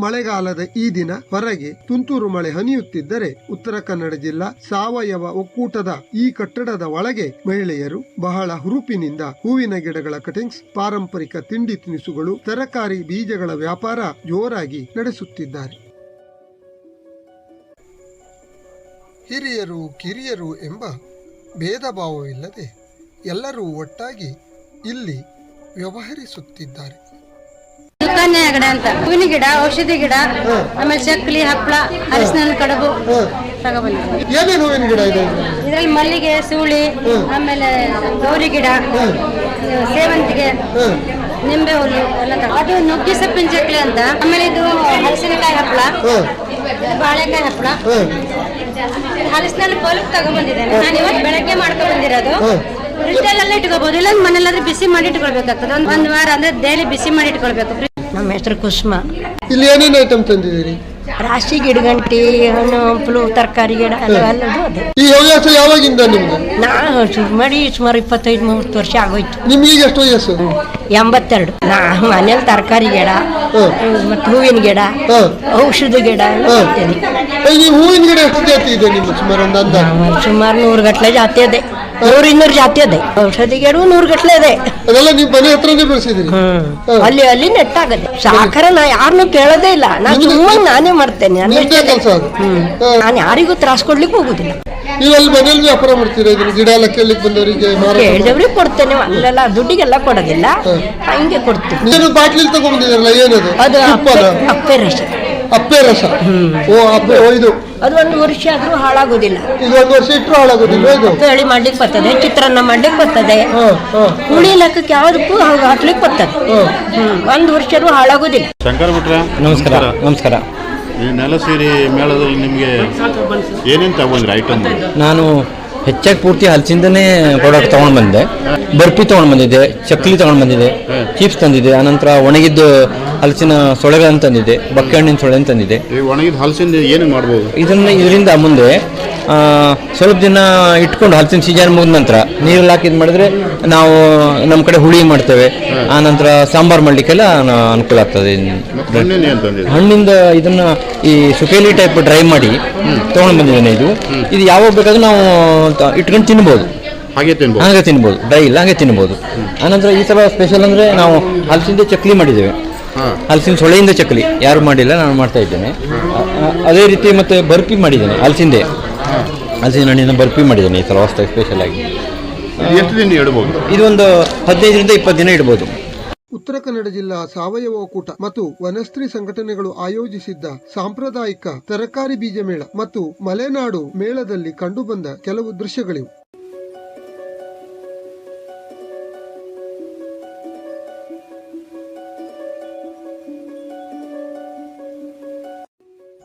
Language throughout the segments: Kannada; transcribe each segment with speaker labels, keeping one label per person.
Speaker 1: ಮಳೆಗಾಲದ ಈ ದಿನ ಹೊರಗೆ ತುಂತುರು ಮಳೆ ಹನಿಯುತ್ತಿದ್ದರೆ ಉತ್ತರ ಕನ್ನಡ ಜಿಲ್ಲಾ ಸಾವಯವ ಒಕ್ಕೂಟದ ಈ ಕಟ್ಟಡದ ಒಳಗೆ ಮಹಿಳೆಯರು ಬಹಳ ಹುರುಪಿನಿಂದ ಹೂವಿನ ಗಿಡಗಳ ಕಟಿಂಗ್ಸ್, ಪಾರಂಪರಿಕ ತಿಂಡಿ ತಿನಿಸುಗಳು, ತರಕಾರಿ ಬೀಜಗಳ ವ್ಯಾಪಾರ ಜೋರಾಗಿ ನಡೆಸುತ್ತಿದ್ದಾರೆ. ಹಿರಿಯರು, ಕಿರಿಯರು ಎಂಬ ಭೇದ ಭಾವವಿಲ್ಲದೆ ಎಲ್ಲರೂ ಒಟ್ಟಾಗಿ ಇಲ್ಲಿ ವ್ಯವಹರಿಸುತ್ತಿದ್ದಾರೆ.
Speaker 2: ಸುಕನ್ಯಾ ಗಿಡ ಅಂತ. ಹೂವಿನ ಗಿಡ ಔಷಧಿ ಗಿಡ ಆಮೇಲೆ ಚಕ್ಲಿ ಹಪ್ಪಳ ಅರಿಶಿನ ಕಡಬು ತಗೊಬಂದಿದ್ವಿ.
Speaker 1: ಏನೇನು ಹೂವಿನ ಗಿಡ ಇದೆ?
Speaker 2: ಇದ್ರಲ್ಲಿ ಮಲ್ಲಿಗೆ ಸೂಳಿ ಆಮೇಲೆ ಗೌರಿ ಗಿಡ ಸೇವಂತಿಗೆ ನಿಂಬೆ ಹುಲ್ಲು ಎಲ್ಲ ಅದು ನುಗ್ಗಿ ಸೊಪ್ಪಿನ ಚಕ್ಲಿ ಅಂತ. ಆಮೇಲೆ ಇದು ಹಲಸಿನಕಾಯಿ ಹಪ್ಪಳ ಬಾಳೆಕಾಯಿ ಹಪ್ಪಳ ಹಲಸಿನಲ್ಲಿ ಪೋಲಕ್ ತಗೊಂಡ್ಬಂದಿದ್ದೇನೆ ನಾನು ಇವತ್ತು ಬೆಳಗ್ಗೆ ಮಾಡ್ಕೊಂಡು ಬಂದಿರೋದು. ಫ್ರಿಡ್ಜ್ ಎಲ್ಲ ಇಟ್ಕೋಬಹುದು ಇಲ್ಲ ಮನೇಲಾದ್ರೆ ಬಿಸಿ ಮಾಡಿ ಇಟ್ಕೊಳ್ಬೇಕಾಗ್ತದೆ. ಒಂದು ಒಂದು ವಾರ ಅಂದ್ರೆ ಡೈಲಿ ಬಿಸಿ ಮಾಡಿ ಇಟ್ಕೊಳ್ಬೇಕು.
Speaker 3: ನಮ್ಮ ಹೆಸರು ಕುಸುಮ.
Speaker 1: ಇಲ್ಲಿ ಏನೇನು ಐಟಮ್ ತಂದಿದ್ದೀರಿ?
Speaker 3: ರಾಶಿ ಗಿಡಗಂಟಿ ಹಣ್ಣು ಹಂಪಲು ತರಕಾರಿ ಗಿಡ ಅಲ್ಲ ಅದೇ
Speaker 1: ಈ ಹವ್ಯಾಸ ಯಾವಾಗಿಂದ ನಿಮ್ಗೆ
Speaker 3: ನಾನು ಶುರು ಮಾಡಿ ಸುಮಾರು ಇಪ್ಪತ್ತೈದು ಮೂವತ್ತು ವರ್ಷ ಆಗೋಯ್ತು.
Speaker 1: ನಿಮ್ಗೆ ಈಗ ಎಷ್ಟು ವಯಸ್ಸು?
Speaker 3: ಎಂಬತ್ತೆರಡು. ನಾ ಮನೇಲಿ ತರಕಾರಿ ಗಿಡ ಮತ್ತು ಹೂವಿನ ಗಿಡ
Speaker 1: ಹ.
Speaker 3: ಔಷಧ ಗಿಡ ಎಲ್ಲ
Speaker 1: ಹ.
Speaker 3: ಹಾಕ್ತೇನೆ.
Speaker 1: ಈ ಹೂವಿನ ಗಿಡ ಎಷ್ಟು ಜಾತಿ ಇದೆ ನಿಮ್ಗೆ ಸುಮಾರು ಒಂದು ಅಂದಾಜು.
Speaker 3: ಸುಮಾರು ನೂರು ಗಟ್ಲೆ ಜಾತಿ ಇದೆ. ನೂರು ಇನ್ನೂರು ಜಾತಿ ಅದೇ. ಔಷಧಿ ಗಿಡವು ನೂರು ಗಟ್ಲೆ ಇದೆ
Speaker 1: ಅದೆಲ್ಲ ನೀವು ಮನೆ ಹತ್ರನೇ ಬೆಳೆಸಿದಿರಿ
Speaker 3: ಹ್ಮ್. ಅಲ್ಲಿ ಅಲ್ಲಿ ನೆಟ್ಟಾಗದೆ. ಸಾಕರ ನಾ ಯಾರನ್ನು ಕೇಳೋದೇ ಇಲ್ಲ.
Speaker 1: ನಾನು
Speaker 3: ಸುಮ್ಮನೆ ನಾನೇ ಮಾಡ್ತೇನೆ.
Speaker 1: ನಿಮ್ದೇ. ಅದು?
Speaker 3: ನಾನು ಯಾರಿಗೂ ತ್ರಾಸ ಕೊಡ್ಲಿಕ್ಕೆ ಹೋಗುದಿಲ್ಲ.
Speaker 1: ನೀವು ಅಲ್ಲಿ ಮನೇಲಿ ವ್ಯಾಪಾರ ಮಾಡ್ತೀರಾ? ಇದನ್ನ ಗಿಡ ಎಲ್ಲ ಕೇಳಲಿಕ್ಕೆ ಬಂದವರಿಗೆ ಮಾರಾಟ ಮಾಡಿ?
Speaker 3: ಕೇಳಿದವ್ರಿಗೆ ಕೊಡ್ತೇನೆ. ಅಲ್ಲೆಲ್ಲ ದುಡ್ಡಿಗೆಲ್ಲ ಕೊಡೋದಿಲ್ಲ. ಹಂಗೆ ಕೊಡ್ತೀನಿ
Speaker 1: ನೀನು ಬಾಟ್ಲಿ ತಗೊಂಡ್ಬಂದಿದ್ದೀರಲ್ಲ ಏನದು?
Speaker 3: ಅದು ಅಪ್ಪೆ ಅಪ್ಪೆ ರಸ.
Speaker 1: ಅಪ್ಪೆ ರಸ. ಓ ಅಪ್ಪೆ ಓ ಇದು.
Speaker 3: ಅದು ಒಂದು ವರ್ಷ ಆದ್ರೂ ಹಾಳಾಗೋದಿಲ್ಲ.
Speaker 1: ಇದು ಒಂದು ವರ್ಷ ಇಟ್ಟರು ಹಾಳಾಗೋದಿಲ್ಲ ಇದು.
Speaker 3: ಬೇಳಿ ಮಾಡ್ಲಿಕ್ಕೆ ಬರ್ತದೆ ಚಿತ್ರಾನ್ನ ಮಾಡ್ಲಿಕ್ಕೆ ಬರ್ತದೆ.
Speaker 1: ಹಾ ಹಾ.
Speaker 3: ಹುಳಿ ಲೆಕ್ಕಕ್ಕೆ ಯಾವ್ದಕ್ಕೂ ಹಾಗೆ ಹಾಕ್ಲಿಕ್ಕೆ ಬರ್ತದೆ. ಹ್ಮ್ ಒಂದು ವರ್ಷನೂ ಹಾಳಾಗೋದಿಲ್ಲ.
Speaker 4: ಶಂಕರ್ ಬಿಟ್ರೆ?
Speaker 5: ನಮಸ್ಕಾರ ನಮಸ್ಕಾರ.
Speaker 4: ಈ ನೆಲಸೀರಿ ಮೇಳದಲ್ಲಿ ನಿಮಗೆ ಏನೇನು ತಗೊಂಡ್ರಿ ಐಟಮ್
Speaker 5: ನಾನು ಹೆಚ್ಚಾಗಿ ಪೂರ್ತಿ ಹಲಸಿಂದನೇ ಪ್ರಾಡಕ್ಟ್ ತೊಗೊಂಡು ಬಂದೆ. ಬರ್ಫಿ ತೊಗೊಂಡು ಬಂದಿದ್ದೆ ಚಕ್ಲಿ ತೊಗೊಂಡು ಬಂದಿದ್ದೆ ಚಿಪ್ಸ್ ತಂದಿದ್ದೆ ಆನಂತರ ಒಣಗಿದ್ದು ಹಲಸಿನ ಸೊಳೆಗಳನ್ನು ತಂದಿದ್ದೆ ಬಕ್ಕೆ ಹಣ್ಣಿನ ಸೊಳೆ ತಂದಿದ್ದೆ.
Speaker 4: ಈ ಒಣಗಿದ ಹಲಸಿನ ಏನು ಮಾಡ್ಬೋದು?
Speaker 5: ಇದನ್ನು ಇದರಿಂದ ಮುಂದೆ ಸ್ವಲ್ಪ ದಿನ ಇಟ್ಕೊಂಡು ಹಲಸಿನ ಸೀಜನ್ ಮುಗಿದ ನಂತರ ನೀರಲ್ಲಿ ಹಾಕಿದ್ ಮಾಡಿದ್ರೆ ನಾವು ನಮ್ಮ ಕಡೆ ಹುಳಿ ಮಾಡ್ತೇವೆ ಆನಂತರ ಸಾಂಬಾರು ಮಾಡ್ಲಿಕ್ಕೆಲ್ಲ ಅನುಕೂಲ ಆಗ್ತದೆ ಹಣ್ಣಿಂದ ಇದನ್ನ ಈ ಸುಕೇಲಿ ಟೈಪ್ ಡ್ರೈ ಮಾಡಿ ತೊಗೊಂಡು ಬಂದಿದ್ದೇನೆ ಇದು. ಇದು ಯಾವಾಗ ಬೇಕಾದ್ರೂ ನಾವು ಇಟ್ಕೊಂಡು ತಿನ್ಬೋದು.
Speaker 4: ಹಾಗೆ ತಿನ್ಬೋದು.
Speaker 5: ಹಾಗೆ ತಿನ್ಬೋದು. ಡ್ರೈ ಇಲ್ಲ ಹಾಗೆ ತಿನ್ಬೋದು. ಆನಂತರ ಈ ಥರ ಸ್ಪೆಷಲ್ ಅಂದರೆ ನಾವು ಹಲಸಿಂದ ಚಕ್ಲಿ ಮಾಡಿದ್ದೇವೆ.
Speaker 4: ಹಾಂ.
Speaker 5: ಹಲಸಿನ ಸೊಳೆಯಿಂದ ಚಕ್ಲಿ. ಯಾರು ಮಾಡಿಲ್ಲ ನಾನು ಮಾಡ್ತಾ ಇದ್ದೇನೆ. ಅದೇ ರೀತಿ ಮತ್ತೆ ಬರ್ಫಿ ಮಾಡಿದ್ದೇನೆ ಹಲಸಿಂದೆ. ಹಲಸಿನ ಹಣ್ಣಿನ ಬರ್ಫಿ ಮಾಡಿದ್ದೇನೆ ಈ ಸಲ ಹೊಸದಾಗಿ ಸ್ಪೆಷಲ್ ಆಗಿ.
Speaker 4: ಎಷ್ಟು ದಿನ ಇಡಬಹುದು
Speaker 5: ಇದೊಂದು ಒಂದು ಹದಿನೈದರಿಂದ ಇಪ್ಪತ್ತು ದಿನ ಇಡಬಹುದು
Speaker 1: ಉತ್ತರ ಕನ್ನಡ ಜಿಲ್ಲಾ ಸಾವಯವ ಒಕ್ಕೂಟ ಮತ್ತು ವನಸ್ತ್ರೀ ಸಂಘಟನೆಗಳು ಆಯೋಜಿಸಿದ್ದ ಸಾಂಪ್ರದಾಯಿಕ ತರಕಾರಿ ಬೀಜ ಮೇಳ ಮತ್ತು ಮಲೆನಾಡು ಮೇಳದಲ್ಲಿ ಕಂಡುಬಂದ ಕೆಲವು ದೃಶ್ಯಗಳಿವು.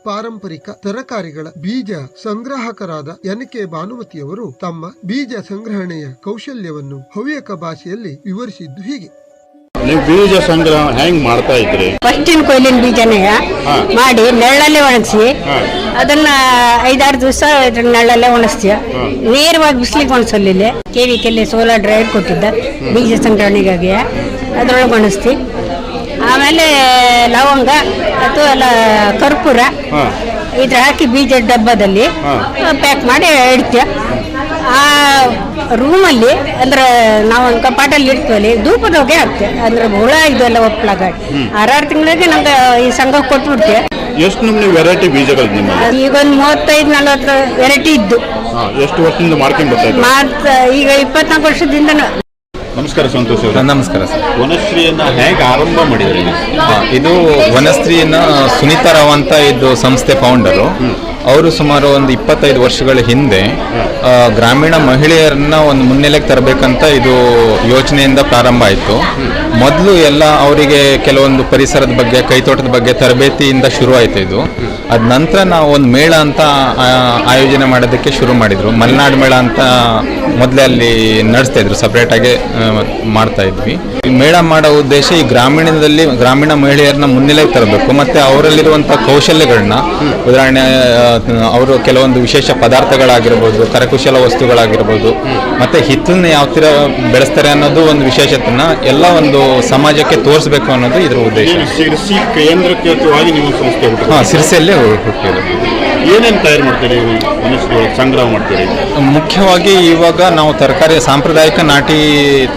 Speaker 1: ಪಾರಂಪರಿಕ ತರಕಾರಿಗಳ ಬೀಜ ಸಂಗ್ರಾಹಕರಾದ ಎನ್ ಕೆ ಭಾನುಮತಿಯವರು ತಮ್ಮ ಬೀಜ ಸಂಗ್ರಹಣೆಯ ಕೌಶಲ್ಯವನ್ನು ಹವ್ಯಕ ಭಾಷೆಯಲ್ಲಿ ವಿವರಿಸಿದ್ದು ಹೀಗೆ.
Speaker 4: ನೀವು ಬೀಜ ಸಂಗ್ರಹ ಹೆಂಗ್ ಮಾಡ್ತಾ ಇದ್ರಿ?
Speaker 3: ಫಸ್ಟಿನ ಕೊಯ್ಲಿನ ಬೀಜನೇ. ಮಾಡಿ ನೆರಳಲ್ಲೇ ಒಣಗಿಸಿ. ಅದನ್ನ ಐದಾರು ದಿವಸ ನೆರಳಲ್ಲೇ ಒಣಗಿಸ್ತೀಯ. ನೇರವಾಗಿ ಬಿಸಿಲಿಗೆ ಒಣಸಲಿಲ್ಲ ಕೆ ವಿ ಕೆಲ್ಲಿ ಸೋಲಾರ್ ಡ್ರೈವರ್ ಕೊಟ್ಟಿದ್ದ ಬೀಜ ಸಂಗ್ರಹಣೆಗಾಗಿ. ಅದ್ರೊಳಗೆ ಒಣಗಿಸ್ತಿ. ಆಮೇಲೆ ಲವಂಗ ಅಥವಾ ಎಲ್ಲ ಕರ್ಪೂರ ಇದ್ರ ಹಾಕಿ ಬೀಜ ಡಬ್ಬದಲ್ಲಿ ಪ್ಯಾಕ್ ಮಾಡಿ ಇಡ್ತೀವಿ ಆ ರೂಮಲ್ಲಿ ಅಂದ್ರೆ ನಾವು ಒಂದು ಕಪಾಟಲ್ಲಿ ಇಡ್ತೀವಲ್ಲಿ ಧೂಪದ ಹೊಗೆ ಹಾಕ್ತೇವೆ. ಅಂದ್ರೆ ಹುಳ ಇದೆಲ್ಲ ಆರು ಆರಾರು ತಿಂಗಳಿಗೆ ನಮ್ಗೆ ಈ ಸಂಘ ಕೊಟ್ಬಿಡ್ತೀವಿ
Speaker 4: ಎಷ್ಟು ನಮ್ಗೆ ವೆರೈಟಿ ಬೀಜಗಳು
Speaker 3: ಈಗ ಒಂದು ಮೂವತ್ತೈದು ನಲ್ವತ್ತು ವೆರೈಟಿ ಇದ್ದು.
Speaker 4: ಎಷ್ಟು ವರ್ಷದಿಂದ ಮಾಡ್ಕೊಂಡು ಬರ್ತಾ
Speaker 3: ಈಗ ಇಪ್ಪತ್ನಾಲ್ಕು ವರ್ಷದಿಂದ
Speaker 4: ನಮಸ್ಕಾರ ಸಂತೋಷ್ ಅವರೇ.
Speaker 6: ನಮಸ್ಕಾರ ಸರ್.
Speaker 4: ವನಶ್ರೀಯನ್ನ ಹೇಗೆ ಆರಂಭ ಮಾಡಿದ್ರಿ?
Speaker 6: ಇದು ವನಶ್ರೀಯನ್ನ ಸುನೀತಾ ರಾವ್ ಅಂತ ಇದು ಸಂಸ್ಥೆ ಫೌಂಡರು ಅವರು ಸುಮಾರು ಒಂದು ಇಪ್ಪತ್ತೈದು ವರ್ಷಗಳ ಹಿಂದೆ ಗ್ರಾಮೀಣ ಮಹಿಳೆಯರನ್ನ ಒಂದು ಮುನ್ನೆಲೆಗೆ ತರಬೇಕಂತ ಇದು ಯೋಚನೆಯಿಂದ ಪ್ರಾರಂಭ ಆಯಿತು. ಮೊದಲು ಎಲ್ಲ ಅವರಿಗೆ ಕೆಲವೊಂದು ಪರಿಸರದ ಬಗ್ಗೆ, ಕೈತೋಟದ ಬಗ್ಗೆ ತರಬೇತಿಯಿಂದ ಶುರು ಆಯ್ತು ಇದು. ಅದ ನಂತರ ನಾವು ಒಂದು ಮೇಳ ಅಂತ ಆಯೋಜನೆ ಮಾಡೋದಕ್ಕೆ ಶುರು ಮಾಡಿದ್ರು. ಮಲೆನಾಡು ಮೇಳ ಅಂತ ಮೊದಲೇ ಅಲ್ಲಿ ನಡೆಸ್ತಾ ಇದ್ರು ಸಪ್ರೇಟ್ ಆಗಿ ಮಾಡ್ತಾ ಇದ್ವಿ. ಈ ಮೇಳ ಮಾಡೋ ಉದ್ದೇಶ ಈ ಗ್ರಾಮೀಣದಲ್ಲಿ, ಗ್ರಾಮೀಣ ಮಹಿಳೆಯರನ್ನ ಮುನ್ನೆಲೆಗೆ ತರಬೇಕು. ಮತ್ತೆ ಅವರಲ್ಲಿರುವಂಥ ಕೌಶಲ್ಯಗಳನ್ನ, ಉದಾಹರಣೆ ಅವರು ಕೆಲವೊಂದು ವಿಶೇಷ ಪದಾರ್ಥಗಳಾಗಿರ್ಬೋದು, ಕರಕುಶಲ ವಸ್ತುಗಳಾಗಿರ್ಬೋದು, ಮತ್ತೆ ಹಿತ್ತಲನ್ನ ಯಾವ ಥರ ಬೆಳೆಸ್ತಾರೆ ಅನ್ನೋದು ಒಂದು ವಿಶೇಷತೆನ ಎಲ್ಲ ಒಂದು ಸಮಾಜಕ್ಕೆ ತೋರಿಸ್ಬೇಕು ಅನ್ನೋದು ಇದರ ಉದ್ದೇಶ.
Speaker 4: ಸಿರ್ಸಿ ಕೇಂದ್ರಕವಾಗಿ ನೀವು ಸಂಸ್ಥೆ.
Speaker 6: ಹಾಂ ಸಿರಿಸೆಲ್ಲೇ ಹುಟ್ಟಿದೆ
Speaker 4: ಏನೇನು ತಯಾರು ಮಾಡ್ತೀರಿ ಸಂಗ್ರಹ ಮಾಡ್ತೀರಿ?
Speaker 6: ಮುಖ್ಯವಾಗಿ ಇವಾಗ ನಾವು ತರಕಾರಿ ಸಾಂಪ್ರದಾಯಿಕ ನಾಟಿ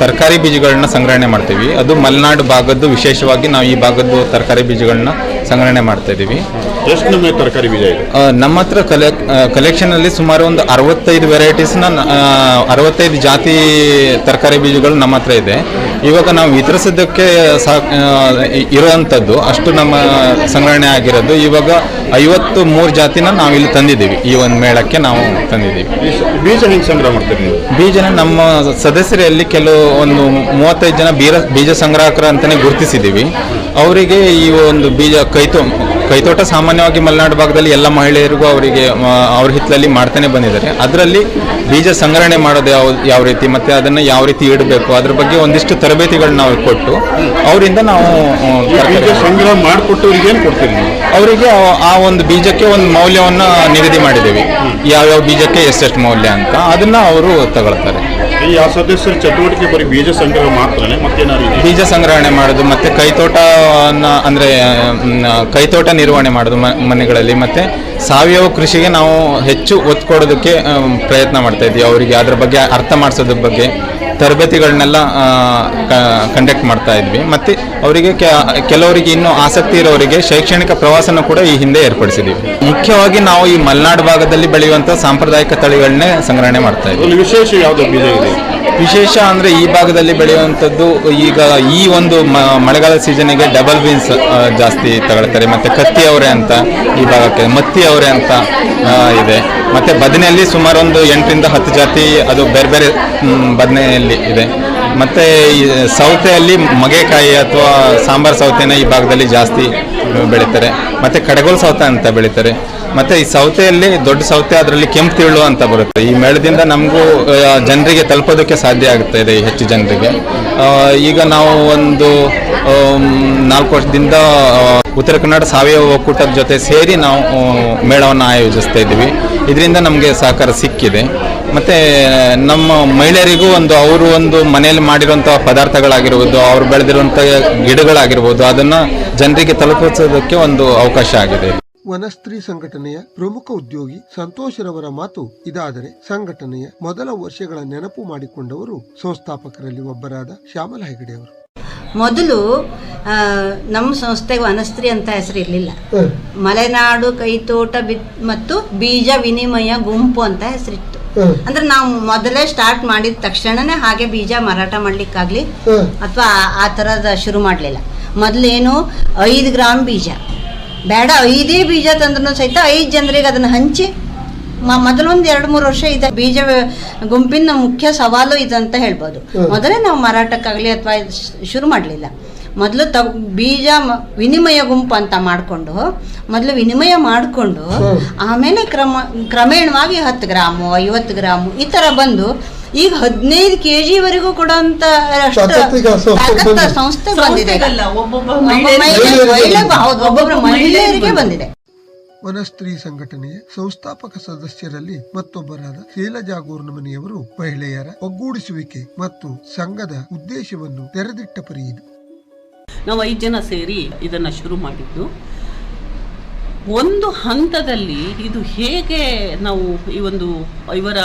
Speaker 6: ತರಕಾರಿ ಬೀಜಗಳನ್ನ ಸಂಗ್ರಹಣೆ ಮಾಡ್ತೀವಿ. ಅದು ಮಲೆನಾಡು ಭಾಗದ್ದು ವಿಶೇಷವಾಗಿ ನಾವು ಈ ಭಾಗದ್ದು ತರಕಾರಿ ಬೀಜಗಳನ್ನ ಸಂಗ್ರಹಣೆ ಮಾಡ್ತಾ ಇದ್ದೀವಿ.
Speaker 4: ಎಷ್ಟು ನಮಗೆ ತರಕಾರಿ ಬೀಜ ಇದೆ?
Speaker 6: ನಮ್ಮ ಹತ್ರ ಕಲೆ ಕಲೆಕ್ಷನಲ್ಲಿ ಸುಮಾರು ಒಂದು ಅರವತ್ತೈದು ವೆರೈಟೀಸ್ನ ಅರವತ್ತೈದು ಜಾತಿ ತರಕಾರಿ ಬೀಜಗಳು ನಮ್ಮ ಹತ್ರ ಇದೆ. ಇವಾಗ ನಾವು ವಿತರಿಸೋದಕ್ಕೆ ಸಾ ಇರುವಂಥದ್ದು ಅಷ್ಟು ನಮ್ಮ ಸಂಗ್ರಹಣೆ ಆಗಿರೋದು. ಇವಾಗ ಐವತ್ತು ಮೂರು ಜಾತಿನ ನಾವು ಇಲ್ಲಿ ತಂದಿದ್ದೀವಿ. ಈ ಒಂದು ಮೇಳಕ್ಕೆ ನಾವು ತಂದಿದ್ದೀವಿ.
Speaker 4: ಬೀಜ- ಹೆಂಗೆ ಸಂಗ್ರಹ ಮಾಡ್ತೀವಿ ನೀವು?
Speaker 6: ಬೀಜನ ನಮ್ಮ ಸದಸ್ಯರಲ್ಲಿ ಕೆಲವು ಒಂದು ಮೂವತ್ತೈದು ಜನ ಬೀರ ಬೀಜ ಸಂಗ್ರಾಹಕರು ಅಂತಲೇ ಗುರುತಿಸಿದ್ದೀವಿ. ಅವರಿಗೆ ಈ ಒಂದು ಬೀಜ ಕೈತೋ ಕೈತೋಟ ಸಾಮಾನ್ಯವಾಗಿ ಮಲೆನಾಡು ಭಾಗದಲ್ಲಿ ಎಲ್ಲ ಮಹಿಳೆಯರಿಗೂ ಅವರಿಗೆ ಅವ್ರ ಹಿತ್ತಲಲ್ಲಿ ಮಾಡ್ತಾನೆ ಬಂದಿದ್ದಾರೆ. ಅದರಲ್ಲಿ ಬೀಜ ಸಂಗ್ರಹಣೆ ಮಾಡೋದು ಯಾವ ಯಾವ ರೀತಿ ಮತ್ತು ಅದನ್ನು ಯಾವ ರೀತಿ ಇಡಬೇಕು ಅದ್ರ ಬಗ್ಗೆ ಒಂದಿಷ್ಟು ತರಬೇತಿಗಳನ್ನ ಅವ್ರಿಗೆ ಕೊಟ್ಟು ಅವರಿಂದ ನಾವು
Speaker 4: ಸಂಗ್ರಹ ಮಾಡಿಕೊಟ್ಟವ್ರಿಗೆ ಏನು ಕೊಡ್ತೀವಿ
Speaker 6: ಅವರಿಗೆ ಆ ಒಂದು ಬೀಜಕ್ಕೆ ಒಂದು ಮೌಲ್ಯವನ್ನು ನಿಗದಿ ಮಾಡಿದ್ದೀವಿ. ಯಾವ್ಯಾವ ಬೀಜಕ್ಕೆ ಎಷ್ಟೆಷ್ಟು ಮೌಲ್ಯ ಅಂತ. ಅದನ್ನು ಅವರು ತಗೊಳ್ತಾರೆ.
Speaker 4: ಆ ಸದಸ್ಯರ ಚಟುವಟಿಕೆ ಬರೀ ಬೀಜ ಸಂಗ್ರಹ ಮಾತ್ರನೇ ಇದೆ
Speaker 6: ಬೀಜ ಸಂಗ್ರಹಣೆ ಮಾಡೋದು, ಮತ್ತೆ ಕೈತೋಟನ ಅಂದ್ರೆ ಕೈತೋಟ ನಿರ್ವಹಣೆ ಮಾಡೋದು ಮನೆಗಳಲ್ಲಿ, ಮತ್ತೆ ಸಾವಯವ ಕೃಷಿಗೆ ನಾವು ಹೆಚ್ಚು ಒತ್ತು ಕೊಡೋದಕ್ಕೆ ಪ್ರಯತ್ನ ಮಾಡ್ತಾ ಇದ್ದೀವಿ ಅವರಿಗೆ ಅದ್ರ ಬಗ್ಗೆ ಅರ್ಥ ಮಾಡಿಸೋದ್ರ ಬಗ್ಗೆ. ತರಬೇತಿಗಳನ್ನೆಲ್ಲ ಕಂಡಕ್ಟ್ ಮಾಡ್ತಾ ಇದ್ವಿ. ಮತ್ತು ಅವರಿಗೆ ಕೆಲವರಿಗೆ ಇನ್ನೂ ಆಸಕ್ತಿ ಇರೋರಿಗೆ ಶೈಕ್ಷಣಿಕ ಪ್ರವಾಸನ ಕೂಡ ಈ ಹಿಂದೆ ಏರ್ಪಡಿಸಿದ್ದೀವಿ ಮುಖ್ಯವಾಗಿ ನಾವು ಈ ಮಲೆನಾಡು ಭಾಗದಲ್ಲಿ ಬೆಳೆಯುವಂಥ ಸಾಂಪ್ರದಾಯಿಕ ತಳಿಗಳನ್ನೇ ಸಂಗ್ರಹಣೆ ಮಾಡ್ತಾ
Speaker 4: ಅದರಲ್ಲಿ ವಿಶೇಷ ಯಾವುದು ಬೀಜ ಇದೆ
Speaker 6: ವಿಶೇಷ ಅಂದರೆ ಈ ಭಾಗದಲ್ಲಿ ಬೆಳೆಯುವಂಥದ್ದು ಈಗ ಈ ಒಂದು ಮಳೆಗಾಲ ಸೀಸನ್ಗೆ ಡಬಲ್ ಬೀನ್ಸ್ ಜಾಸ್ತಿ ತಗೊಳ್ತಾರೆ. ಮತ್ತು ಕತ್ತಿ ಅವರೆ ಅಂತ ಈ ಭಾಗಕ್ಕೆ, ಮತ್ತಿ ಅವರೆ ಅಂತ ಇದೆ. ಮತ್ತು ಬದನೆಯಲ್ಲಿ ಸುಮಾರು ಒಂದು ಎಂಟರಿಂದ ಹತ್ತು ಜಾತಿ ಅದು ಬೇರೆ ಬೇರೆ ಬದನೆಯಲ್ಲಿ ಇದೆ. ಮತ್ತು ಸೌತೆಯಲ್ಲಿ ಮಗೆಕಾಯಿ ಅಥವಾ ಸಾಂಬಾರು ಸೌತೆನ ಈ ಭಾಗದಲ್ಲಿ ಜಾಸ್ತಿ ಬೆಳೀತಾರೆ. ಮತ್ತು ಕಡಗೋಲ್ ಸೌತೆ ಅಂತ ಬೆಳೀತಾರೆ. ಮತ್ತೆ ಈ ಸೌತೆಯಲ್ಲಿ, ದೊಡ್ಡ ಸೌತೆ ಅದರಲ್ಲಿ ಕೆಂಪು ತಿಳು ಅಂತ ಬರುತ್ತೆ. ಈ ಮೇಳದಿಂದ ನಮಗೂ ಜನರಿಗೆ ತಲುಪೋದಕ್ಕೆ ಸಾಧ್ಯ ಆಗ್ತಾ ಇದೆ ಹೆಚ್ಚು ಜನರಿಗೆ. ಈಗ ನಾವು ಒಂದು ನಾಲ್ಕು ವರ್ಷದಿಂದ ಉತ್ತರ ಕನ್ನಡ ಸಾವಯವ ಒಕ್ಕೂಟದ ಜೊತೆ ಸೇರಿ ನಾವು ಮೇಳವನ್ನು ಆಯೋಜಿಸ್ತಾ ಇದ್ದೀವಿ. ಇದರಿಂದ ನಮಗೆ ಸಹಕಾರ ಸಿಕ್ಕಿದೆ. ಮತ್ತು, ನಮ್ಮ ಮಹಿಳೆಯರಿಗೂ ಒಂದು, ಅವರು ಒಂದು ಮನೆಯಲ್ಲಿ ಮಾಡಿರುವಂಥ ಪದಾರ್ಥಗಳಾಗಿರ್ಬೋದು, ಅವರು ಬೆಳೆದಿರುವಂಥ ಗಿಡಗಳಾಗಿರ್ಬೋದು, ಅದನ್ನು ಜನರಿಗೆ ತಲುಪಿಸೋದಕ್ಕೆ ಒಂದು ಅವಕಾಶ ಆಗಿದೆ.
Speaker 1: ವನಸ್ತ್ರೀ ಸಂಘಟನೆಯ ಪ್ರಮುಖ ಉದ್ಯೋಗಿ ಸಂತೋಷ್ ರವರ ಮಾತು ಇದಾದರೆ ಸಂಘಟನೆಯ ಮೊದಲ ವರ್ಷಗಳ ನೆನಪು ಮಾಡಿಕೊಂಡವರು ಸಂಸ್ಥಾಪಕರಲ್ಲಿ ಒಬ್ಬರಾದ ಶ್ಯಾಮಲ ಹೆಗಡೆ ಅವರು.
Speaker 7: ಮೊದಲು ನಮ್ಮ ಸಂಸ್ಥೆಗೆ ವನಸ್ತ್ರೀ ಅಂತ ಹೆಸರು ಇರಲಿಲ್ಲ. ಮಲೆನಾಡು ಕೈತೋಟ ಮತ್ತು ಬೀಜ ವಿನಿಮಯ ಗುಂಪು ಅಂತ ಹೆಸರಿತ್ತು. ಅಂದ್ರೆ ನಾವು ಮೊದಲೇ ಸ್ಟಾರ್ಟ್ ಮಾಡಿದ ತಕ್ಷಣನೇ ಹಾಗೆ ಬೀಜ ಮಾರಾಟ ಮಾಡ್ಲಿಕ್ಕಾಗ್ಲಿ ಅಥವಾ ಆ ತರದ ಶುರು ಮಾಡಲಿಲ್ಲ. ಮೊದಲೇನು ಐದು ಗ್ರಾಮ್ ಬೀಜ. ಬೇಡ ಐದೇ ಬೀಜ ತಂದ್ರೂ ಸಹಿತ ಐದು ಜನರಿಗೆ ಅದನ್ನು ಹಂಚಿ ಮ- ಮೊದಲೊಂದು ಎರಡು ಮೂರು ವರ್ಷ ಇದೆ ಬೀಜ ಗುಂಪಿನ ಮುಖ್ಯ ಸವಾಲು ಇದಂತ ಹೇಳ್ಬೋದು. ಮೊದಲೇ ನಾವು ಮಾರಾಟಕ್ಕಾಗಲಿ ಅಥವಾ ಶುರು ಮಾಡಲಿಲ್ಲ. ಮೊದಲು ತ ಬೀಜ ವಿನಿಮಯ ಗುಂಪು ಅಂತ ಮಾಡಿಕೊಂಡು ಮೊದಲು ವಿನಿಮಯ ಮಾಡಿಕೊಂಡು ಆಮೇಲೆ ಕ್ರಮ ಕ್ರಮೇಣವಾಗಿ ಹತ್ತು ಗ್ರಾಮು ಐವತ್ತು ಗ್ರಾಮು ಈ ಥರ ಬಂದು ಈಗ ಹದಿನೈದು ಕೆ ಜಿ ವರೆಗೂ
Speaker 1: ಕೊಡುವಂತ ಸಂಸ್ಥೆ ಬಂದಿದೆ.
Speaker 8: ಮಹಿಳೆಯರಿಗೆ
Speaker 1: ಬಂದಿದೆ. ವನಸ್ತ್ರೀ ಸಂಘಟನೆಯ ಸಂಸ್ಥಾಪಕ ಸದಸ್ಯರಲ್ಲಿ ಮತ್ತೊಬ್ಬರಾದ ಶೈಲಜಾ ಗೋರ್ನಮನಿಯವರು ಮಹಿಳೆಯರ ಒಗ್ಗೂಡಿಸುವಿಕೆ ಮತ್ತು ಸಂಘದ ಉದ್ದೇಶವನ್ನು ತೆರೆದಿಟ್ಟ ಇದು
Speaker 8: ನಾವು ಐದು ಜನ ಸೇರಿ ಇದನ್ನ ಶುರು ಮಾಡಿದ್ದು ಒಂದು ಹಂತದಲ್ಲಿ ಇದು ಹೇಗೆ ನಾವು ಈ ಒಂದು ಇವರ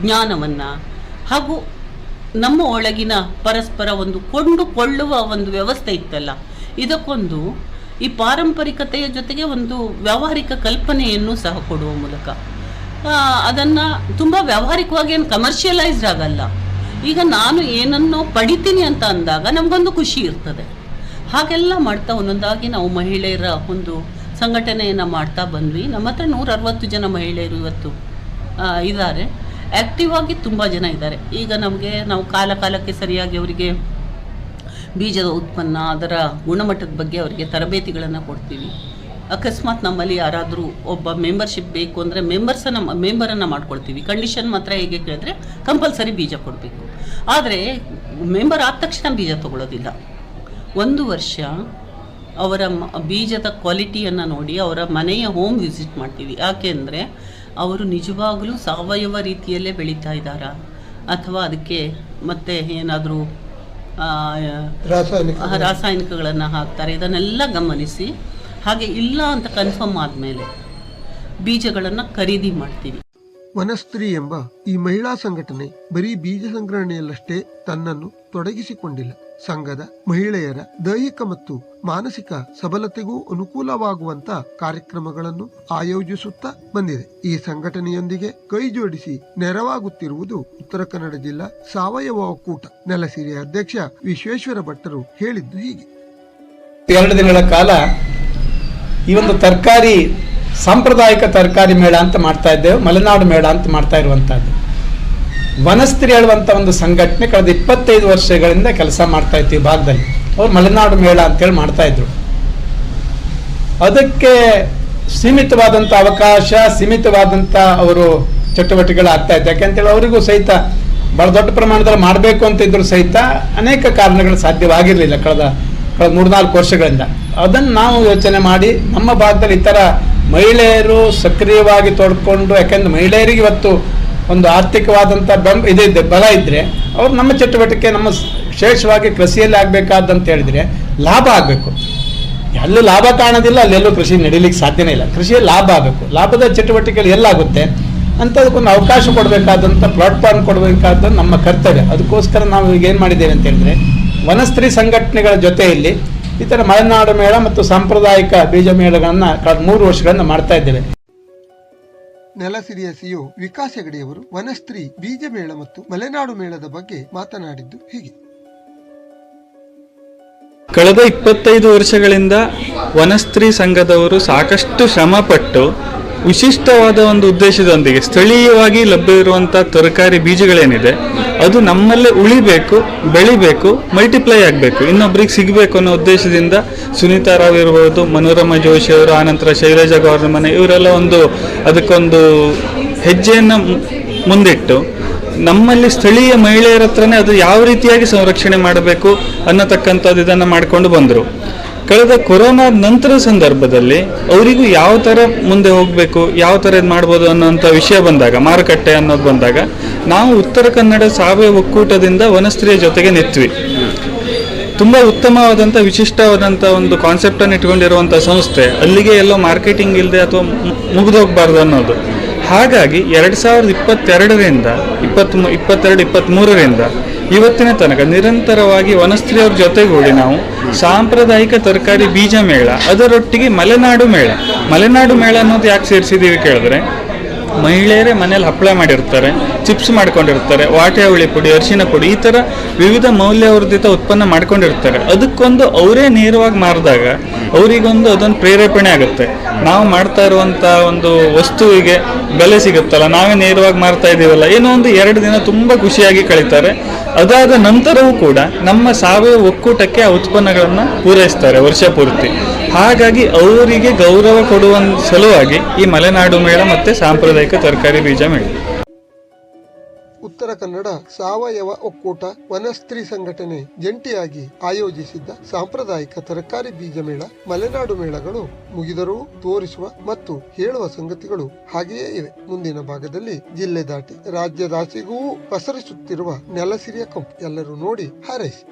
Speaker 8: ಜ್ಞಾನವನ್ನ ಹಾಗೂ ನಮ್ಮ ಒಳಗಿನ ಪರಸ್ಪರ ಒಂದು ಕೊಂಡುಕೊಳ್ಳುವ ಒಂದು ವ್ಯವಸ್ಥೆ ಇತ್ತಲ್ಲ. ಇದಕ್ಕೊಂದು ಈ ಪಾರಂಪರಿಕತೆಯ ಜೊತೆಗೆ ಒಂದು ವ್ಯಾವಹಾರಿಕ ಕಲ್ಪನೆಯನ್ನು ಸಹ ಕೊಡುವ ಮೂಲಕ. ಅದನ್ನು ತುಂಬ ವ್ಯಾವಹಾರಿಕವಾಗಿ ಏನು ಕಮರ್ಷಿಯಲೈಸ್ಡ್ ಆಗಲ್ಲ. ಈಗ ನಾನು ಏನನ್ನೋ ಪಡಿತೀನಿ ಅಂತ ಅಂದಾಗ ನಮಗೊಂದು ಖುಷಿ ಇರ್ತದೆ. ಹಾಗೆಲ್ಲ ಮಾಡ್ತಾ ಒಂದೊಂದಾಗಿ ನಾವು ಮಹಿಳೆಯರ ಒಂದು ಸಂಘಟನೆಯನ್ನು ಮಾಡ್ತಾ ಬಂದ್ವಿ. ನಮ್ಮ ಹತ್ರ ನೂರ ಅರವತ್ತು ಜನ ಮಹಿಳೆಯರು ಇವತ್ತು ಇದ್ದಾರೆ. ಆ್ಯಕ್ಟಿವ್ ಆಗಿ ತುಂಬ ಜನ ಇದ್ದಾರೆ. ಈಗ ನಮಗೆ ನಾವು ಕಾಲ ಕಾಲಕ್ಕೆ ಸರಿಯಾಗಿ ಅವರಿಗೆ ಬೀಜದ ಉತ್ಪನ್ನ, ಅದರ ಗುಣಮಟ್ಟದ ಬಗ್ಗೆ ಅವರಿಗೆ ತರಬೇತಿಗಳನ್ನು ಕೊಡ್ತೀವಿ. ಅಕಸ್ಮಾತ್ ನಮ್ಮಲ್ಲಿ ಯಾರಾದರೂ ಒಬ್ಬ ಮೆಂಬರ್ಶಿಪ್ ಬೇಕು ಅಂದರೆ ಮೆಂಬರ್ಸನ್ನು ಮೆಂಬರನ್ನು ಮಾಡ್ಕೊಳ್ತೀವಿ. ಕಂಡೀಷನ್ ಮಾತ್ರ ಹೇಗೆ ಕೇಳಿದ್ರೆ ಕಂಪಲ್ಸರಿ ಬೀಜ ಕೊಡಬೇಕು. ಆದರೆ ಮೆಂಬರ್ ಆದ ತಕ್ಷಣ ಬೀಜ ತಗೊಳ್ಳೋದಿಲ್ಲ. ಒಂದು ವರ್ಷ ಅವರ ಬೀಜದ ಕ್ವಾಲಿಟಿಯನ್ನು ನೋಡಿ ಅವರ ಮನೆಯ ಹೋಮ್ ವಿಸಿಟ್ ಮಾಡ್ತೀವಿ. ಯಾಕೆಂದರೆ ಅವರು ನಿಜವಾಗಲೂ ಸಾವಯವ ರೀತಿಯಲ್ಲೇ ಬೆಳೀತಾ ಇದ್ದಾರಾ? ಅಥವಾ ಅದಕ್ಕೆ ಮತ್ತೆ ಏನಾದರೂ ಆ,
Speaker 1: ರಾಸಾಯನಿಕ
Speaker 8: ರಾಸಾಯನಿಕಗಳನ್ನು ಹಾಕ್ತಾರೆ. ಇದನ್ನೆಲ್ಲ ಗಮನಿಸಿ. ಹಾಗೆ ಇಲ್ಲ ಅಂತ ಕನ್ಫರ್ಮ್ ಆದಮೇಲೆ ಬೀಜಗಳನ್ನು ಖರೀದಿ ಮಾಡ್ತೀವಿ.
Speaker 1: ವನಸ್ತ್ರೀ ಎಂಬ ಈ ಮಹಿಳಾ ಸಂಘಟನೆ ಬರೀ ಬೀಜ ಸಂಗ್ರಹಣೆಯಲ್ಲಷ್ಟೇ ತನ್ನನ್ನು ತೊಡಗಿಸಿಕೊಂಡಿಲ್ಲ. ಸಂಘದ ಮಹಿಳೆಯರ ದೈಹಿಕ ಮತ್ತು ಮಾನಸಿಕ ಸಬಲತೆಗೂ ಅನುಕೂಲವಾಗುವಂತ ಕಾರ್ಯಕ್ರಮಗಳನ್ನು ಆಯೋಜಿಸುತ್ತಾ ಬಂದಿದೆ. ಈ ಸಂಘಟನೆಯೊಂದಿಗೆ ಕೈ ಜೋಡಿಸಿ ನೆರವಾಗುತ್ತಿರುವುದು ಉತ್ತರ ಕನ್ನಡ ಜಿಲ್ಲಾ ಸಾವಯವ ಒಕ್ಕೂಟ. ನೆಲಸಿರಿ ಅಧ್ಯಕ್ಷ ವಿಶ್ವೇಶ್ವರ ಭಟ್ಟರು ಹೇಳಿದ್ದು ಹೀಗೆ.
Speaker 9: ಎರಡು ದಿನಗಳ ಕಾಲ ಈ ಒಂದು ತರಕಾರಿ, ಸಾಂಪ್ರದಾಯಿಕ ತರಕಾರಿ ಮೇಳ ಅಂತ ಮಾಡ್ತಾ ಇದ್ದೇವೆ. ಮಲೆನಾಡು ಮೇಳ ಅಂತ ಮಾಡ್ತಾ ಇರುವಂತಹದ್ದು. ವನಸ್ತ್ರೀ ಹೇಳುವಂತ ಒಂದು ಸಂಘಟನೆ ಕಳೆದ ಇಪ್ಪತ್ತೈದು ವರ್ಷಗಳಿಂದ ಕೆಲಸ ಮಾಡ್ತಾ ಇತ್ತು ಈ ಭಾಗದಲ್ಲಿ. ಅವ್ರು ಮಲೆನಾಡು ಮೇಳ ಅಂತೇಳಿ ಮಾಡ್ತಾ ಇದ್ರು. ಅದಕ್ಕೆ ಸೀಮಿತವಾದಂಥ ಅವಕಾಶ ಸೀಮಿತವಾದಂಥ ಅವರು ಚಟುವಟಿಕೆಗಳು ಆಗ್ತಾ ಇತ್ತು. ಯಾಕೆಂತೇಳಿ ಅವರಿಗೂ ಸಹಿತ ಬಹಳ ದೊಡ್ಡ ಪ್ರಮಾಣದಲ್ಲಿ ಮಾಡಬೇಕು ಅಂತ ಸಹಿತ ಅನೇಕ ಕಾರಣಗಳು ಸಾಧ್ಯವಾಗಿರಲಿಲ್ಲ ಕಳೆದ ಕಳೆದ ಮೂರ್ನಾಲ್ಕು ವರ್ಷಗಳಿಂದ. ಅದನ್ನು ನಾವು ಯೋಚನೆ ಮಾಡಿ ನಮ್ಮ ಭಾಗದಲ್ಲಿ ಥರ ಮಹಿಳೆಯರು ಸಕ್ರಿಯವಾಗಿ ತೊಡ್ಕೊಂಡು, ಯಾಕೆಂದ್ರೆ ಮಹಿಳೆಯರಿಗೆ ಇವತ್ತು ಒಂದು ಆರ್ಥಿಕವಾದಂಥ ಬೆಂಬ ಇದೆ ಬಲ ಇದ್ದರೆ ಅವರು ನಮ್ಮ ಚಟುವಟಿಕೆ, ನಮ್ಮ ವಿಶೇಷವಾಗಿ ಕೃಷಿಯಲ್ಲಿ ಆಗಬೇಕಾದಂತ ಹೇಳಿದರೆ ಲಾಭ ಆಗಬೇಕು. ಎಲ್ಲೂ ಲಾಭ ಕಾಣೋದಿಲ್ಲ, ಅಲ್ಲೆಲ್ಲೂ ಕೃಷಿ ನಡೀಲಿಕ್ಕೆ ಸಾಧ್ಯನೇ ಇಲ್ಲ. ಕೃಷಿಯಲ್ಲಿ ಲಾಭ ಆಗಬೇಕು. ಲಾಭದ ಚಟುವಟಿಕೆಗಳು ಎಲ್ಲಾಗುತ್ತೆ ಅಂಥದಕ್ಕೊಂದು ಅವಕಾಶ ಕೊಡಬೇಕಾದಂಥ ಪ್ಲಾಟ್ಫಾರ್ಮ್ ಕೊಡಬೇಕಾದ ನಮ್ಮ ಕರ್ತವ್ಯ. ಅದಕ್ಕೋಸ್ಕರ ನಾವು ಈಗ ಏನು ಮಾಡಿದ್ದೇವೆ ಅಂತ ಹೇಳಿದ್ರೆ, ವನಸ್ತ್ರೀ ಸಂಘಟನೆಗಳ ಜೊತೆಯಲ್ಲಿ ಈ ಥರ ಮಲೆನಾಡು ಮೇಳ ಮತ್ತು ಸಾಂಪ್ರದಾಯಿಕ ಬೀಜ ಮೇಳಗಳನ್ನು ಕಳೆದ ಮೂರು ವರ್ಷಗಳಿಂದ ಮಾಡ್ತಾ ಇದ್ದೇವೆ.
Speaker 1: ನೆಲಸಿರಿಯ ಸಿಒ ವಿಕಾಸ್ ಹೆಗಡೆಯವರು ವನಸ್ತ್ರೀ ಬೀಜ ಮೇಳ ಮತ್ತು ಮಲೆನಾಡು ಮೇಳದ ಬಗ್ಗೆ ಮಾತನಾಡಿದ್ದು ಹೀಗೆ.
Speaker 10: ಕಳೆದ ಇಪ್ಪತ್ತೈದು ವರ್ಷಗಳಿಂದ ವನಸ್ತ್ರೀ ಸಂಘದವರು ಸಾಕಷ್ಟು ಶ್ರಮಪಟ್ಟು ವಿಶಿಷ್ಟವಾದ ಒಂದು ಉದ್ದೇಶದೊಂದಿಗೆ ಸ್ಥಳೀಯವಾಗಿ ಲಭ್ಯವಿರುವಂಥ ತರಕಾರಿ ಬೀಜಗಳೇನಿದೆ, ಅದು ನಮ್ಮಲ್ಲೇ ಉಳಿಬೇಕು, ಬೆಳಿಬೇಕು ಮಲ್ಟಿಪ್ಲೈ ಆಗಬೇಕು. ಇನ್ನೊಬ್ರಿಗೆ ಸಿಗಬೇಕು ಅನ್ನೋ ಉದ್ದೇಶದಿಂದ ಸುನೀತಾ ರಾವ್ ಇರ್ಬೋದು, ಮನೋರಮ ಜೋಶಿ ಅವರು, ಆನಂತರ ಶೈಲಜಾ ಗೌರ್ಮನೆ ಇವರೆಲ್ಲ ಒಂದು ಅದಕ್ಕೊಂದು ಹೆಜ್ಜೆಯನ್ನು ಮುಂದಿಟ್ಟು ನಮ್ಮಲ್ಲಿ ಸ್ಥಳೀಯ ಮಹಿಳೆಯರ ಹತ್ರನೇ ಅದು ಯಾವ ರೀತಿಯಾಗಿ ಸಂರಕ್ಷಣೆ ಮಾಡಬೇಕು ಅನ್ನತಕ್ಕಂಥದ್ದು ಇದನ್ನು ಮಾಡಿಕೊಂಡು ಬಂದರು. ಕಳೆದ ಕೊರೋನಾ ನಂತರ ಸಂದರ್ಭದಲ್ಲಿ ಅವರಿಗೂ ಯಾವ ಥರ ಮುಂದೆ ಹೋಗಬೇಕು, ಯಾವ ಥರ ಇದು ಮಾಡ್ಬೋದು ಅನ್ನೋಂಥ ವಿಷಯ ಬಂದಾಗ, ಮಾರುಕಟ್ಟೆ ಅನ್ನೋದು ಬಂದಾಗ, ನಾವು ಉತ್ತರ ಕನ್ನಡ ಸಾವಯವ ಒಕ್ಕೂಟದಿಂದ ವನಸ್ತ್ರೀಯ ಜೊತೆಗೆ ನಿಂತ್ವಿ. ತುಂಬ ಉತ್ತಮವಾದಂಥ, ವಿಶಿಷ್ಟವಾದಂಥ ಒಂದು ಕಾನ್ಸೆಪ್ಟನ್ನು ಇಟ್ಕೊಂಡಿರುವಂಥ ಸಂಸ್ಥೆ, ಅಲ್ಲಿಗೆ ಎಲ್ಲೋ ಮಾರ್ಕೆಟಿಂಗ್ ಇಲ್ಲದೆ ಅಥವಾ ಮುಗಿದು ಹೋಗಬಾರ್ದು ಅನ್ನೋದು. ಹಾಗಾಗಿ ಎರಡು ಸಾವಿರದ ಇಪ್ಪತ್ತೆರಡರಿಂದ, ಇಪ್ಪತ್ತ್ ಇಪ್ಪತ್ತೆರಡು ಇಪ್ಪತ್ತ್ಮೂರರಿಂದ ಇವತ್ತಿನ ತನಕ ನಿರಂತರವಾಗಿ ವನಸ್ತ್ರೀಯವ್ರ ಜೊತೆಗೂಡಿ ನಾವು ಸಾಂಪ್ರದಾಯಿಕ ತರಕಾರಿ ಬೀಜ ಮೇಳ, ಅದರೊಟ್ಟಿಗೆ ಮಲೆನಾಡು ಮೇಳ. ಮಲೆನಾಡು ಮೇಳ ಅನ್ನೋದು ಯಾಕೆ ಸೇರಿಸಿದ್ದೀವಿ ಕೇಳಿದ್ರೆ ಮಹಿಳೆಯರೇ ಮನೇಲಿ ಹಪ್ಪಳ ಮಾಡಿರ್ತಾರೆ ಚಿಪ್ಸ್ ಮಾಡ್ಕೊಂಡಿರ್ತಾರೆ ವಾಟೆ ಹುಳಿ ಪುಡಿ, ಅರಿಶಿನ ಪುಡಿ, ಈ ಥರ ವಿವಿಧ ಮೌಲ್ಯವರ್ಧಿತ ಉತ್ಪನ್ನ ಮಾಡ್ಕೊಂಡಿರ್ತಾರೆ. ಅದಕ್ಕೊಂದು ಅವರೇ ನೇರವಾಗಿ ಮಾರಿದಾಗ ಅವರಿಗೊಂದು ಅದೊಂದು ಪ್ರೇರೇಪಣೆ ಆಗುತ್ತೆ. ನಾವು ಮಾಡ್ತಾ ಇರುವಂಥ ಒಂದು ವಸ್ತುವಿಗೆ ಬೆಲೆ ಸಿಗುತ್ತಲ್ಲ, ನಾವೇ ನೇರವಾಗಿ ಮಾರ್ತಾ ಇದ್ದೀವಲ್ಲ, ಏನೋ ಒಂದು ಎರಡು ದಿನ ತುಂಬ ಖುಷಿಯಾಗಿ ಕಳೀತಾರೆ. ಅದಾದ ನಂತರವೂ ಕೂಡ ನಮ್ಮ ಸಾವಯವ ಒಕ್ಕೂಟಕ್ಕೆ ಆ ಉತ್ಪನ್ನಗಳನ್ನು ಪೂರೈಸ್ತಾರೆ ವರ್ಷ ಪೂರ್ತಿ. ಹಾಗಾಗಿ ಅವರಿಗೆ ಗೌರವ ಕೊಡುವ ಸಲುವಾಗಿ ಈ ಮಲೆನಾಡು ಮೇಳ ಮತ್ತೆ ಸಾಂಪ್ರದಾಯಿಕ ತರಕಾರಿ ಬೀಜ ಮೇಳ.
Speaker 1: ಉತ್ತರ ಕನ್ನಡ ಸಾವಯವ ಒಕ್ಕೂಟ ವನಸ್ತ್ರೀ ಸಂಘಟನೆ ಜಂಟಿಯಾಗಿ ಆಯೋಜಿಸಿದ್ದ ಸಾಂಪ್ರದಾಯಿಕ ತರಕಾರಿ ಬೀಜ ಮೇಳ ಮಲೆನಾಡು ಮೇಳಗಳು ಮುಗಿದರೂ ತೋರಿಸುವ ಮತ್ತು ಹೇಳುವ ಸಂಗತಿಗಳು ಹಾಗೆಯೇ ಇವೆ. ಮುಂದಿನ ಭಾಗದಲ್ಲಿ ಜಿಲ್ಲೆ ದಾಟಿ ರಾಜ್ಯದಾಸಿಗೂ ಪಸರಿಸುತ್ತಿರುವ ನೆಲಸಿರಿಯ ಕಂಪ್ ಎಲ್ಲರೂ ನೋಡಿ ಹಾರೈಸಿ.